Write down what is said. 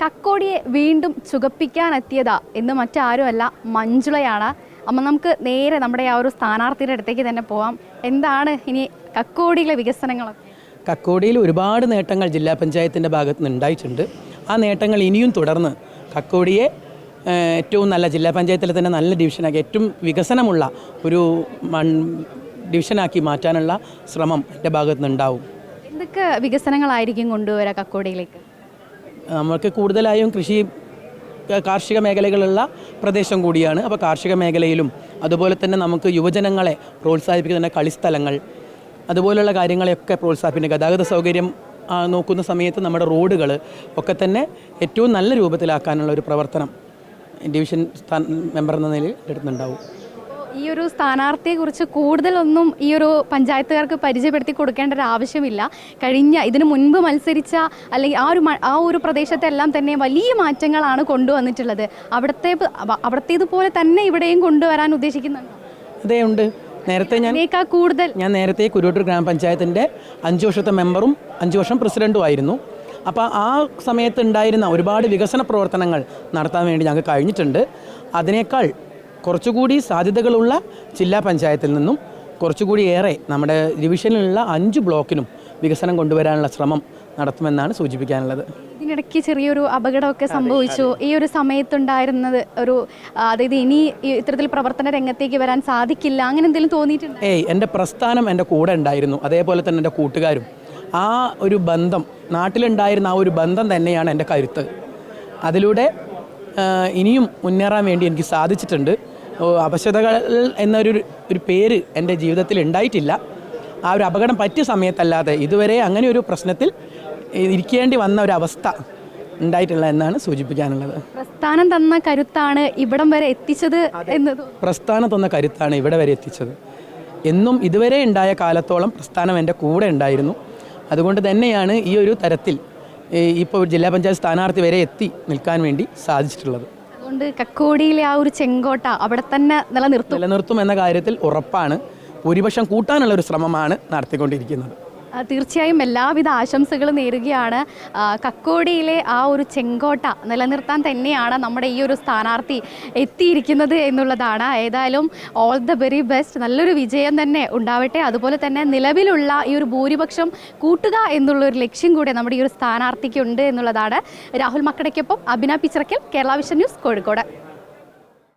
കക്കോടിയെ വീണ്ടും ചുകപ്പിക്കാനെത്തിയതാ എന്ന് മറ്റാരുമല്ല മഞ്ജുളയാണ്. അപ്പം നമുക്ക് നേരെ നമ്മുടെ ആ ഒരു സ്ഥാനാർത്ഥിയുടെ അടുത്തേക്ക് തന്നെ പോവാം. എന്താണ് ഇനി കക്കോടിയിലെ വികസനങ്ങൾ കക്കോടിയിൽ ഒരുപാട് നേട്ടങ്ങൾ ജില്ലാ പഞ്ചായത്തിന്റെ ഭാഗത്ത് നിന്ന് ഉണ്ടായിട്ടുണ്ട്. ആ നേട്ടങ്ങൾ ഇനിയും തുടർന്ന് കക്കോടിയെ ഏറ്റവും നല്ല ജില്ലാ പഞ്ചായത്തിലെ തന്നെ നല്ല ഡിവിഷനാക്കി ഏറ്റവും വികസനമുള്ള ഒരു മൺ ഡിവിഷനാക്കി മാറ്റാനുള്ള ശ്രമം എന്റെ ഭാഗത്തുനിന്ന് ഉണ്ടാവും. എന്തൊക്കെ വികസനങ്ങളായിരിക്കും കൊണ്ടുവരാം കക്കോടിയിലേക്ക്? നമുക്ക് കൂടുതലായും കൃഷി കാർഷിക മേഖലകളുള്ള പ്രദേശം കൂടിയാണ്. അപ്പോൾ കാർഷിക മേഖലയിലും അതുപോലെ തന്നെ നമുക്ക് യുവജനങ്ങളെ പ്രോത്സാഹിപ്പിക്കുന്ന കളിസ്ഥലങ്ങൾ അതുപോലുള്ള കാര്യങ്ങളെയൊക്കെ പ്രോത്സാഹിപ്പിക്കുന്ന. ഗതാഗത സൗകര്യം നോക്കുന്ന സമയത്ത് നമ്മുടെ റോഡുകൾ ഒക്കെ തന്നെ ഏറ്റവും നല്ല രൂപത്തിലാക്കാനുള്ള ഒരു പ്രവർത്തനം ഡിവിഷൻ മെമ്പർ എന്ന നിലയിൽ എടുക്കുന്നുണ്ടാവും ഈ ഒരു സ്ഥാനാർത്ഥിയെ സ്ഥാനാർത്ഥിയെക്കുറിച്ച് കൂടുതലൊന്നും ഈ ഒരു പഞ്ചായത്തുകാർക്ക് പരിചയപ്പെടുത്തി കൊടുക്കേണ്ട ഒരു ആവശ്യമില്ല. കഴിഞ്ഞ ഇതിനു മുൻപ് മത്സരിച്ച അല്ലെങ്കിൽ ആ ഒരു ആ ഒരു പ്രദേശത്തെല്ലാം തന്നെ വലിയ മാറ്റങ്ങളാണ് കൊണ്ടുവന്നിട്ടുള്ളത്. അവിടുത്തെ അവിടത്തേതുപോലെ തന്നെ ഇവിടെയും കൊണ്ടുവരാൻ ഉദ്ദേശിക്കുന്നുണ്ട്? അതേ ഉണ്ട്. നേരത്തെ ഞാൻ കൂടുതൽ ഞാൻ നേരത്തെ കുരുവട്ടൂർ ഗ്രാമപഞ്ചായത്തിന്റെ അഞ്ച് വർഷത്തെ മെമ്പറും അഞ്ച് വർഷം പ്രസിഡന്റും ആയിരുന്നു. അപ്പോൾ ആ സമയത്ത് ഉണ്ടായിരുന്ന ഒരുപാട് വികസന പ്രവർത്തനങ്ങൾ നടത്താൻ വേണ്ടി ഞങ്ങൾക്ക് കഴിഞ്ഞിട്ടുണ്ട്. അതിനേക്കാൾ കുറച്ചുകൂടി സാധ്യതകളുള്ള ജില്ലാ പഞ്ചായത്തിൽ നിന്നും കുറച്ചുകൂടി ഏറെ നമ്മുടെ ഡിവിഷനിലുള്ള അഞ്ച് ബ്ലോക്കിനും വികസനം കൊണ്ടുവരാനുള്ള ശ്രമം നടത്തുമെന്നാണ് സൂചിപ്പിക്കാനുള്ളത്. ഇതിനിടയ്ക്ക് ചെറിയൊരു അപകടമൊക്കെ സംഭവിച്ചു. ഈ ഒരു സമയത്തുണ്ടായിരുന്നത് ഒരു അതായത് ഇനി ഇത്തരത്തിൽ പ്രവർത്തന രംഗത്തേക്ക് വരാൻ സാധിക്കില്ല. അങ്ങനെ എന്തെങ്കിലും തോന്നിയിട്ടുണ്ട്? ഏയ് എന്റെ പ്രസ്ഥാനം എന്റെ കൂടെ ഉണ്ടായിരുന്നു. അതേപോലെ തന്നെ എന്റെ കൂട്ടുകാരും. ആ ഒരു ബന്ധം നാട്ടിലുണ്ടായിരുന്ന ആ ഒരു ബന്ധം തന്നെയാണ് എന്റെ കരുത്ത്. അതിലൂടെ ഇനിയും മുന്നേറാൻ വേണ്ടി എനിക്ക് സാധിച്ചിട്ടുണ്ട്. അപശ്യതകൾ എന്നൊരു ഒരു പേര് എന്റെ ജീവിതത്തിൽ ഉണ്ടായിട്ടില്ല. ആ ഒരു അപകടം പറ്റിയ സമയത്തല്ലാതെ ഇതുവരെ അങ്ങനെ ഒരു പ്രശ്നത്തിൽ ഇരിക്കേണ്ടി വന്ന ഒരു അവസ്ഥ ഉണ്ടായിട്ടുള്ള എന്നാണ് സൂചിപ്പിക്കാനുള്ളത്. പ്രസ്ഥാനം തന്ന കരുത്താണ് ഇവിടം വരെ എത്തിച്ചത് എന്നത്. പ്രസ്ഥാനം തന്ന കരുത്താണ് ഇവിടെ വരെ എത്തിച്ചത്. എന്നും ഇതുവരെ ഉണ്ടായ കാലത്തോളം പ്രസ്ഥാനം എന്റെ കൂടെ ഉണ്ടായിരുന്നു. അതുകൊണ്ട് തന്നെയാണ് ഈ ഒരു തരത്തിൽ ഇപ്പോൾ ജില്ലാ പഞ്ചായത്ത് സ്ഥാനാർത്ഥി വരെ എത്തി നിൽക്കാൻ വേണ്ടി സാധിച്ചിട്ടുള്ളത്. അതുകൊണ്ട് കക്കോടിയിലെ ആ ഒരു ചെങ്കോട്ട അവിടെ തന്നെ നിലനിർത്തും. നിലനിർത്തും എന്ന കാര്യത്തിൽ ഉറപ്പാണ്. ഭൂരിപക്ഷം കൂട്ടാനുള്ള ഒരു ശ്രമമാണ് നടത്തിക്കൊണ്ടിരിക്കുന്നത്. തീർച്ചയായും എല്ലാവിധ ആശംസകളും നേരുകയാണ്. കക്കോടിയിലെ ആ ഒരു ചെങ്കോട്ട നിലനിർത്താൻ തന്നെയാണ് നമ്മുടെ ഈ ഒരു സ്ഥാനാർത്ഥി എത്തിയിരിക്കുന്നത് എന്നുള്ളതാണ്. ഏതായാലും ഓൾ ദ വെരി ബെസ്റ്റ് നല്ലൊരു വിജയം തന്നെ ഉണ്ടാവട്ടെ. അതുപോലെ തന്നെ നിലവിലുള്ള ഈ ഒരു ഭൂരിപക്ഷം കൂട്ടുക എന്നുള്ളൊരു ലക്ഷ്യം കൂടെ നമ്മുടെ ഈ ഒരു സ്ഥാനാർത്ഥിക്ക് ഉണ്ട് എന്നുള്ളതാണ്. രാഹുൽ മക്കടയ്ക്കൊപ്പം അഭിന പിച്ചറയ്ക്കും കേരള വിഷൻ ന്യൂസ് കോഴിക്കോട്.